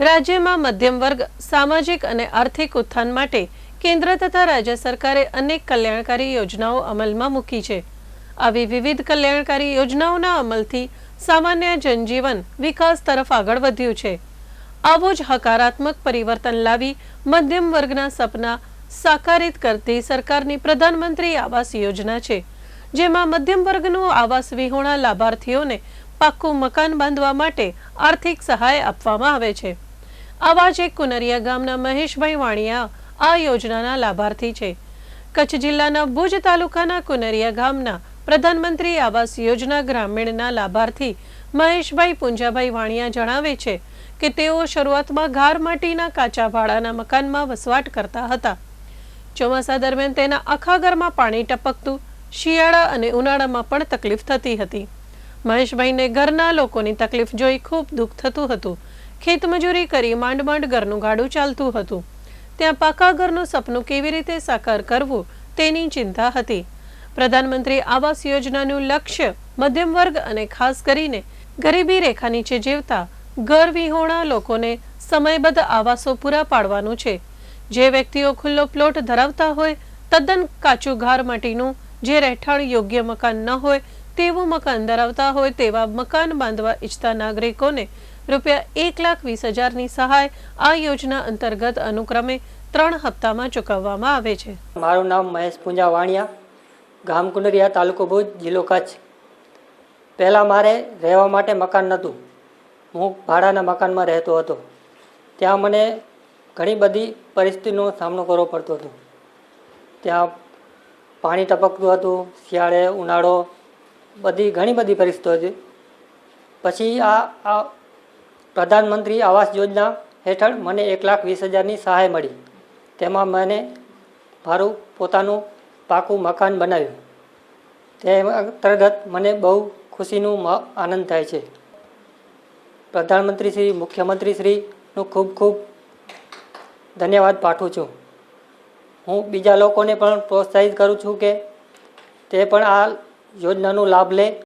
રાજ્યમાં મધ્યમ વર્ગ, સામાજિક અને આર્થિક ઉત્થાન માટે કેન્દ્ર તથા રાજ્ય સરકારે અનેક કલ્યાણકારી યોજનાઓ અમલમાં મૂકી છે. આવી વિવિધ કલ્યાણકારી યોજનાઓના અમલથી સામાન્ય જનજીવન વિકાસ તરફ આગળ વધ્યું છે. આવું જ હકારાત્મક પરિવર્તન લાવી મધ્યમ વર્ગના સપના સાકારિત કરતી સરકારની પ્રધાનમંત્રી આવાસ યોજના છે, જેમાં મધ્યમ વર્ગનું આવાસ વિહોણા લાભાર્થીઓને પાક્કું મકાન બાંધવા માટે આર્થિક સહાય આપવામાં આવે છે. આવા જ એક કુનરિયા ગામના મહેશભાઈ વાણિયા આ યોજનાના લાભાર્થી છે. કચ્છ જિલ્લાના ભુજ તાલુકાના કુનરિયા ગામના પ્રધાનમંત્રી આવાસ યોજના ગ્રામીણના લાભાર્થી મહેશભાઈ પુંજાભાઈ વાણિયા જણાવે છે કે તેઓ શરૂઆતમાં ઘાર માટીના કાચા ભાડાના મકાનમાં વસવાટ કરતા હતા. ચોમાસા દરમિયાન તેના આખા ઘરમાં પાણી ટપકતું, શિયાળા અને ઉનાળામાં પણ તકલીફ થતી હતી. મહેશભાઈને ઘરના લોકોની તકલીફ જોઈ ખૂબ દુઃખ થતું હતું ખેતમજૂરી કરી માંડ માંડ ઘરનું ગાડું ચાલતું હતું. ત્યાં પાકા ઘરનું સપનું કેવી રીતે સાકાર કરવું તેની ચિંતા હતી. પ્રધાનમંત્રી આવાસ યોજનાનું લક્ષ્ય મધ્યમ વર્ગ અને ખાસ કરીને ગરીબી રેખા નીચે જીવતા ઘર વિહોણા લોકોને સમયબદ્ધ આવાસો પૂરા પાડવાનું છે. જે વ્યક્તિઓ ખુલ્લો પ્લોટ ધરાવતા હોય, તદ્દન કાચું ઘાર માટીનું જે રહેઠાણ યોગ્ય મકાન ન હોય, તેવું મકાન ધરાવતા હોય તેવા મકાન બાંધવા ઈચ્છતા નાગરિકોને રૂપિયા એક લાખ વીસ હજારની સહાય આ યોજના અંતર્ગત અનુક્રમે ત્રણ હપ્તામાં ચૂકવવામાં આવે છે. મારું નામ મહેશ પૂંજા વાણિયા ગામ કુંડરિયા તાલુકો ભુજ, જિલ્લો કચ્છ. પહેલાં મારે રહેવા માટે મકાન નહોતું. હું ભાડાના મકાનમાં રહેતો હતો. ત્યાં મને ઘણી બધી પરિસ્થિતિનો સામનો કરવો પડતો હતો. ત્યાં પાણી ટપકતું હતું, શિયાળે ઉનાળો, બધી ઘણી બધી પરિસ્થિતિઓ હતી. પછી આ આ પ્રધાનમંત્રી આવાસ યોજના હેઠળ મને એક લાખ વીસ હજારની સહાય મળી. તેમાં મને મારું પોતાનું પાકું મકાન બનાવ્યું. તે અંતર્ગત મને બહુ ખુશીનું આનંદ થાય છે. પ્રધાનમંત્રી શ્રી મુખ્યમંત્રી શ્રીનું ખૂબ ખૂબ ધન્યવાદ પાઠવું છું. હું બીજા લોકોને પણ પ્રોત્સાહિત કરું છું કે તે પણ આ યોજનાનો લાભ લે.